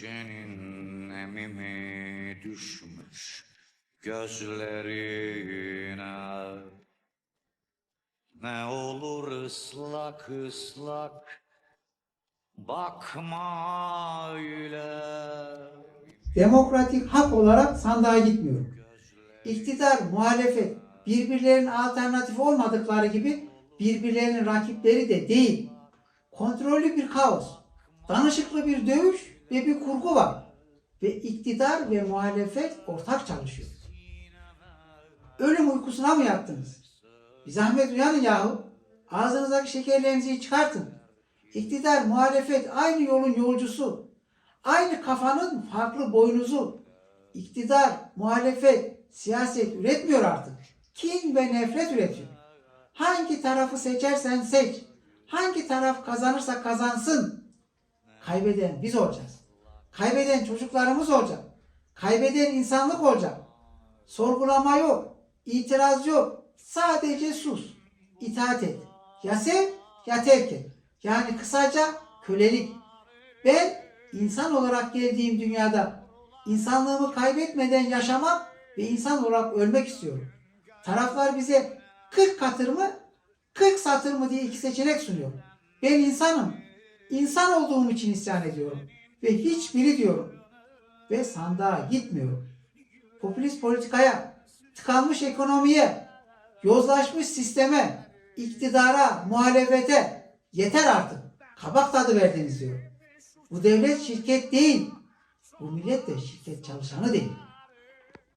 Cehennemi mi düşmüş gözlerine Ne olur ıslak ıslak bakma öyle Demokratik hak olarak sandığa gitmiyorum. İktidar, muhalefet birbirlerinin alternatifi olmadıkları gibi birbirlerinin rakipleri de değil. Kontrollü bir kaos, danışıklı bir dövüş ve bir kurgu var. Ve iktidar ve muhalefet ortak çalışıyor. Ölüm uykusuna mı yattınız? Bir zahmet uyanın yahu. Ağzınızdaki şekerlerinizi çıkartın. İktidar, muhalefet aynı yolun yolcusu. Aynı kafanın farklı boynuzu. İktidar, muhalefet, siyaset üretmiyor artık. Kin ve nefret üretiyor. Hangi tarafı seçersen seç. Hangi taraf kazanırsa kazansın. Kaybeden biz olacağız. Kaybeden çocuklarımız olacak. Kaybeden insanlık olacak. Sorgulama yok. itiraz yok. Sadece sus. İtaat et. Ya sev ya terk et. Yani kısaca kölelik. Ben insan olarak geldiğim dünyada insanlığımı kaybetmeden yaşamak ve insan olarak ölmek istiyorum. Taraflar bize 40 katır mı 40 satır mı diye iki seçenek sunuyor. Ben insanım. İnsan olduğum için isyan ediyorum. Ve hiçbiri diyorum. Ve sandığa gitmiyorum. Popülist politikaya, tıkanmış ekonomiye, yozlaşmış sisteme, iktidara, muhalefete yeter artık. Kabak tadı verdiniz diyor. Bu devlet şirket değil. Bu millet de şirket çalışanı değil.